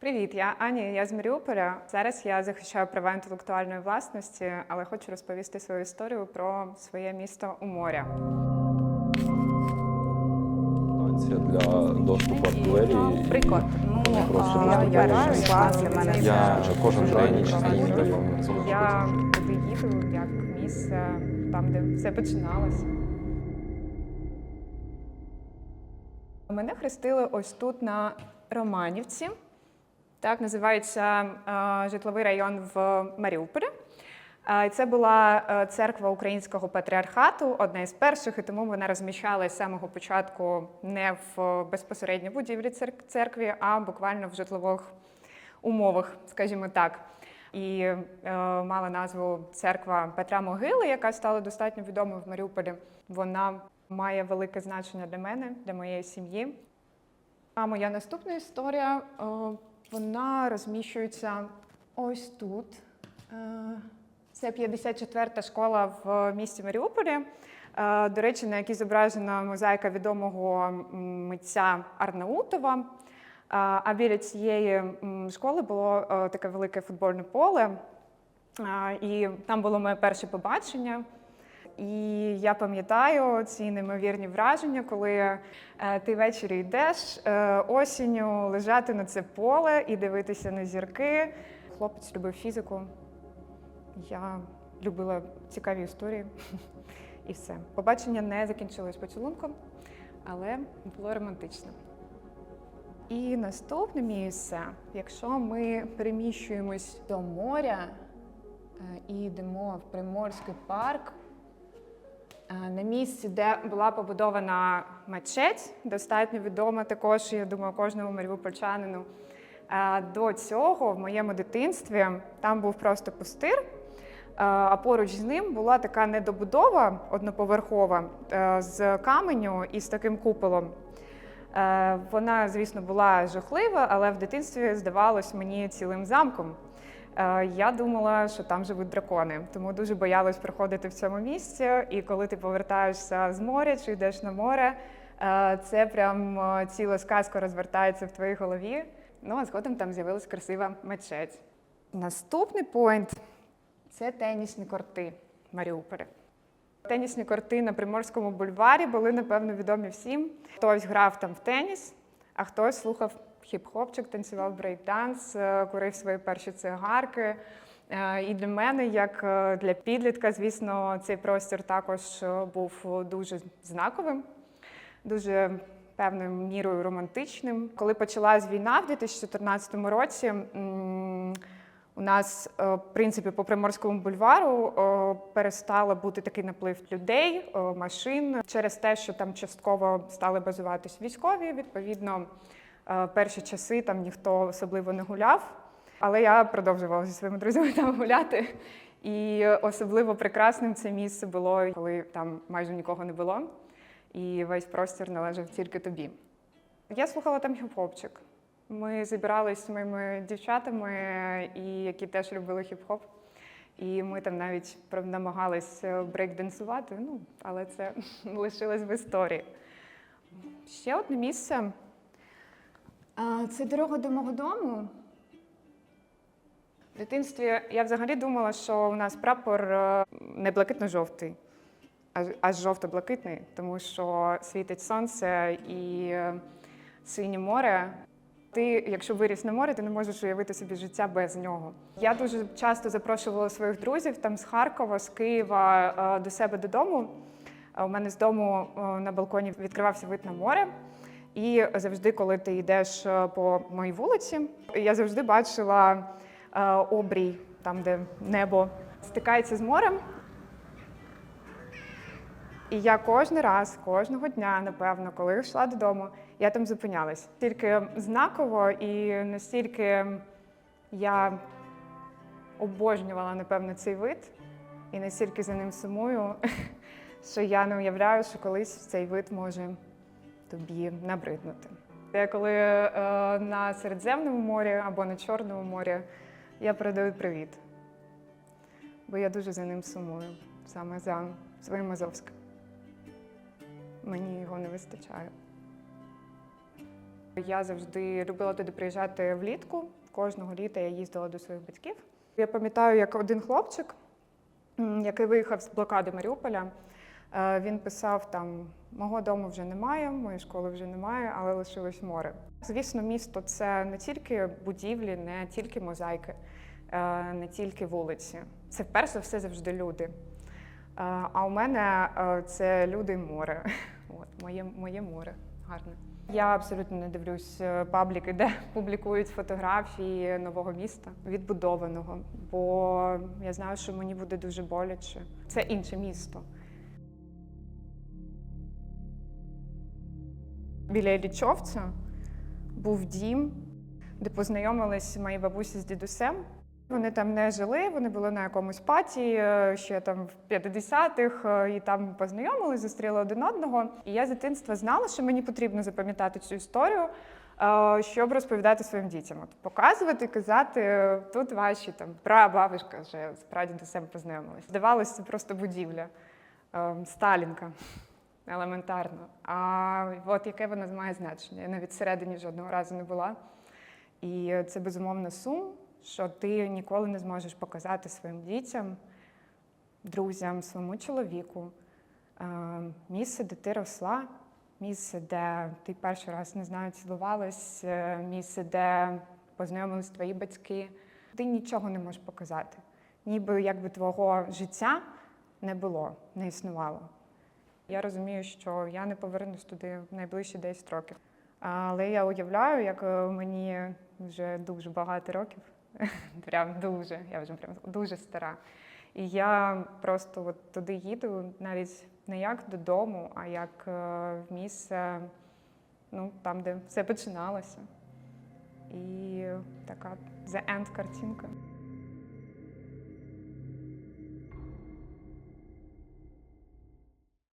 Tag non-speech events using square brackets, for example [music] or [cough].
Привіт, я Аня, я з Маріуполя. Зараз я захищаю права інтелектуальної власності, але хочу розповісти свою історію про своє місто у моря. Для доступу артилерії. Приклад. Ну, Просто а, я перший для мене. Я кожен день їздив Я туди їду як місце там, де все починалося. Мене хрестили ось тут на Романівці. Так називається е, житловий район в Маріуполі. Е, Це була е, церква українського патріархату, одна із перших, і тому вона розміщалася з самого початку не в безпосередньо будівлі цер- церкві, а буквально в житлових умовах, скажімо так. І е, мала назву церква Петра Могили, яка стала достатньо відомою в Маріуполі. Вона має велике значення для мене, для моєї сім'ї. А моя наступна історія вона розміщується ось тут. Е, Це 54-та школа в місті Маріуполі. Е, До речі, на якій зображена мозаїка відомого митця Арнаутова. Е, А біля цієї школи було таке велике футбольне поле. І там було моє перше побачення. І я пам'ятаю ці неймовірні враження, коли е, ти ввечері йдеш е, осінню лежати на це поле і дивитися на зірки. Хлопець любив фізику. Я любила цікаві історії. І все. Побачення не закінчилось поцілунком, але було романтично. І наступне місце, якщо ми переміщуємось до моря е, і йдемо в Приморський парк, на місці, де була побудована мечеть, достатньо відома також, я думаю, кожному маріупольчанину. Е, До цього в моєму дитинстві там був просто пустир, е, а поруч з ним була така недобудова одноповерхова е, з каменю і з таким куполом. Е, Вона, звісно, була жахлива, але в дитинстві здавалось мені цілим замком. Е, Я думала, що там живуть дракони, тому дуже боялась приходити в цьому місці. І коли ти повертаєшся з моря чи йдеш на море, е, це прям е, ціла сказка розвертається в твоїй голові. Ну а згодом там з'явилась красива мечеть. Наступний поінт це тенісні корти в Маріуполі. Тенісні корти на Приморському бульварі були, напевно, відомі всім. Хтось грав там в теніс, а хтось слухав хіп-хопчик, танцював брейк-данс, е, курив свої перші цигарки. Е, І для мене, як е, для підлітка, звісно, цей простір також був дуже знаковим, дуже певною мірою романтичним. Коли почалась війна в 2014 році, у нас, в принципі, по Приморському бульвару перестало бути такий наплив людей, машин через те, що там частково стали базуватись військові. Відповідно, перші часи там ніхто особливо не гуляв. Але я продовжувала зі своїми друзями там гуляти. І особливо прекрасним це місце було, коли там майже нікого не було, і весь простір належав тільки тобі. Я слухала там хіп-хопчик. Ми зібралися з моїми дівчатами, і які теж любили хіп-хоп. І ми там навіть намагались е, брейк-денсувати, ну, але це [laughs] лишилось в історії. Ще одне місце. Це дорога до мого дому. В дитинстві я взагалі думала, що у нас прапор е, не блакитно-жовтий, а, жовто-блакитний, тому що світить сонце і е, синє море. Ти, якщо виріс на морі, ти не можеш уявити собі життя без нього. Я дуже часто запрошувала своїх друзів там з Харкова, з Києва е, до себе додому. У мене з дому на балконі відкривався вид на море. І завжди, коли ти йдеш е, по моїй вулиці, я завжди бачила е, обрій, там, де небо стикається з морем. І я кожен раз, кожного дня, напевно, коли йшла додому, я там зупинялась. Тільки знаково і настільки я обожнювала, напевно, цей вид, і настільки за ним сумую, [laughs] що я не уявляю, що колись цей вид може тобі набриднути. Я коли е, на Середземному морі або на Чорному морі, я передаю привіт, бо я дуже за ним сумую, саме за своїм Азовським. Мені його не вистачає. Я завжди любила туди приїжджати влітку. Кожного літа я їздила до своїх батьків. Я пам'ятаю, як один хлопчик, який виїхав з блокади Маріуполя, він писав там: мого дому вже немає, моєї школи вже немає, але лишилось море. Звісно, місто це не тільки будівлі, не тільки мозаїки, е, не тільки вулиці. Це перш за все завжди люди. Е, А у мене е, це люди море. [laughs] От, моє, моє море. Гарне. Я абсолютно не дивлюсь е, пабліки, де [laughs] публікують фотографії нового міста, відбудованого, бо я знаю, що мені буде дуже боляче. Це інше місто. Біля Іллічовця був дім, де познайомились мої бабусі з дідусем. Вони там не жили, вони були на якомусь паті е, ще там в 50-х, е, і там познайомились, зустріли один одного. І я з дитинства знала, що мені потрібно запам'ятати цю історію, е, щоб розповідати своїм дітям. От показувати, казати, тут ваші там прабабушка вже з прадідусем познайомилась. Здавалося, це просто будівля, е, Сталінка. Елементарно. А от яке воно має значення? Я навіть всередині жодного разу не була. І це безумовно сум, що ти ніколи не зможеш показати своїм дітям, друзям, своєму чоловіку е, місце, де ти росла, місце, де ти перший раз не знаю, цілувалась, е, місце, де познайомились твої батьки. Ти нічого не можеш показати. Ніби якби твого життя не було, не існувало. Я розумію, що я не повернусь туди в найближчі 10 років. Але я уявляю, як е, мені вже дуже багато років, [laughs] прям дуже, я вже прям дуже стара. І я просто от туди їду навіть не як додому, а як е, в місце, ну, там, де все починалося. І така the end картинка.